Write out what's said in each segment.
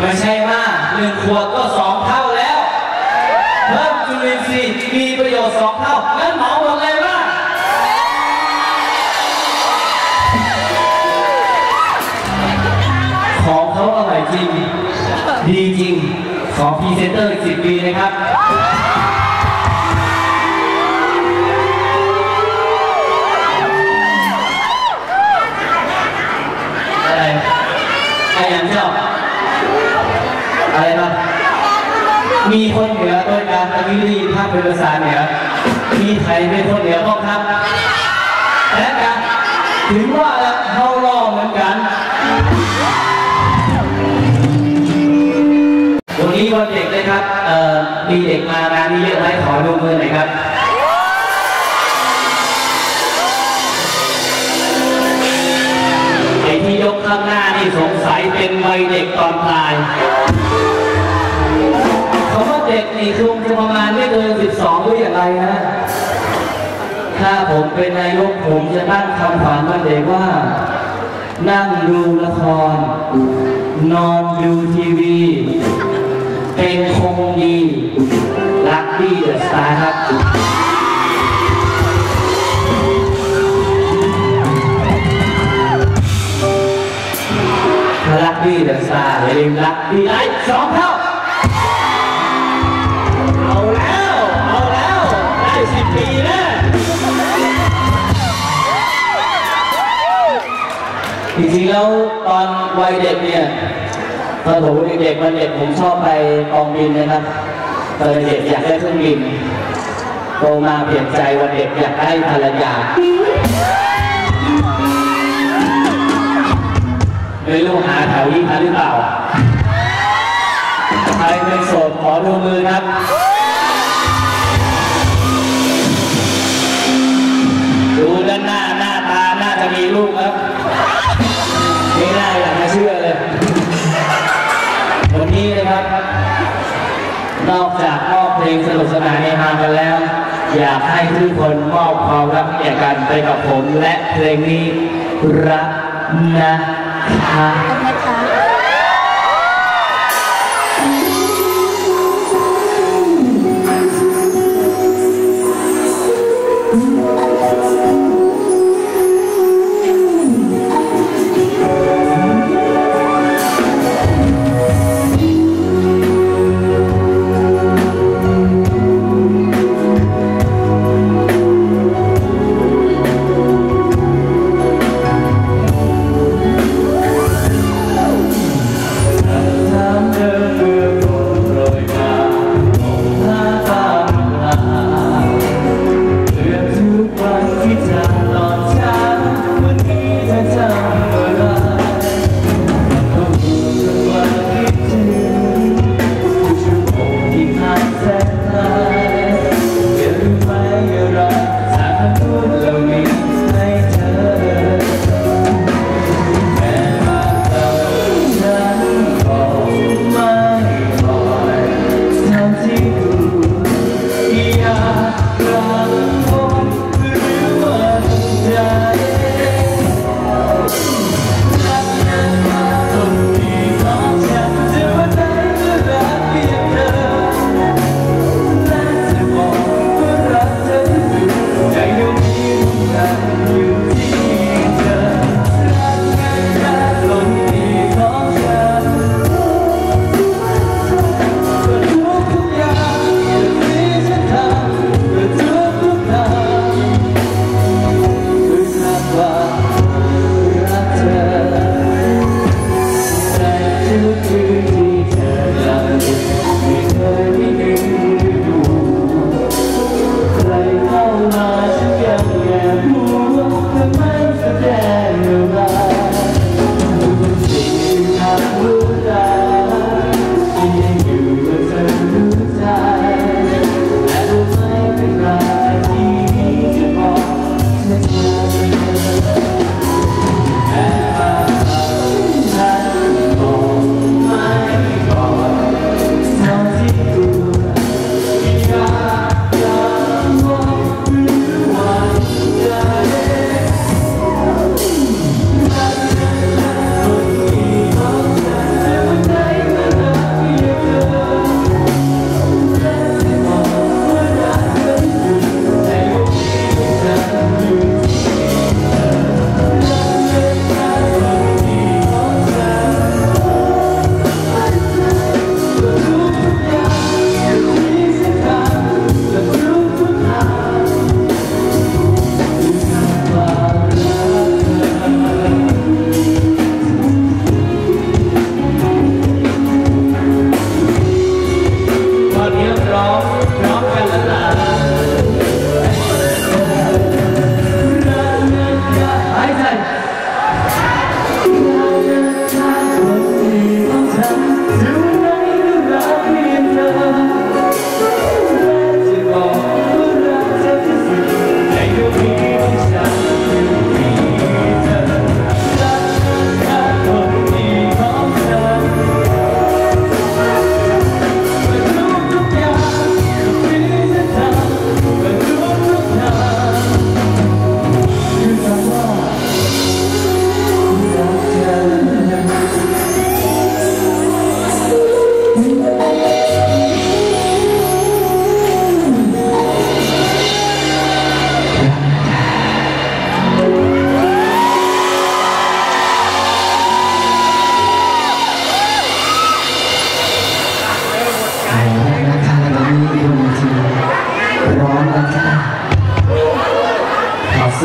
ไม่ใช่มากหนึ่งขวดก็สองเท่าแล้ว เพิ่มจุลินทรีย์มีประโยชน์สองเท่างั้นเหมาหมดเลยว่าของเขาอร่อยจริง ดีจริง ขอพรีเซนเตอร์อีกสิบปีนะครับอะไรอย่างเจ้า ไรบ้างมีคนเหนือโดยกาตะกี้ได้ยินภาพเป็นภาษาเหนือ มีไทยเป็นคนเหนือบ้างครับและกันถึงว่าล้วเข้ารอบเหมือนกันวันนี้วันเด็กเลยครับเอ่อมีเด็กมางานนี้เยอะไหมขอดูมือหน่อยครับไอที่ยกข้างหน้านี่สงสัยเป็นวัยเด็กตอนปลาย เด็กนี่คงจะประมาณไม่เกิน 12หรืออย่างไรนะถ้าผมเป็นนายกผมจะตั้งคำถามวันเด็กว่า นั่งดูละคร นอนดูทีวี เป็นคงดี รักดีเดอะสตาร์ครับรักดีเดอะสตาร์อย่าลืมรักดีไลท์สองเท่า จริงๆแล้วตอนวัยเด็กเนี่ยตอนผมเด็กๆวันเด็กผมชอบไปกองบินนะครับตอนเด็กอยากได้เครื่องบินโตมาเปลี่ยนใจวันเด็กอยากได้ภรรยาไม่รู้หาแถวนี้ทันหรือเปล่าใครเป็นโสดขอดูมือครับ มอบเพลงสนุกสนานในฮากันแล้ว อยากให้ทุกคนมอบความรักแก่กันไปกับผม และเพลงนี้รักนะคะ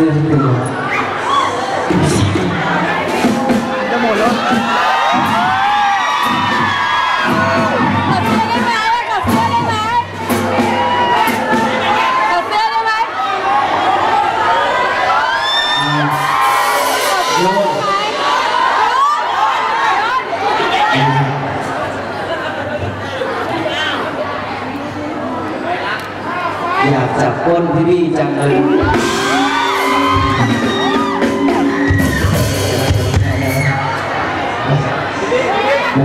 ื้อที่เป็จะหมดแล้วอยากจับก้นพี่พี่จังเลย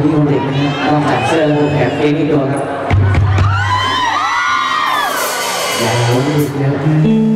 วันนี้คนเด็กนะฮะต้องตัดเสื้อแล้วแถมเองอีกตัวครับอย่าหลงอีกแล้ว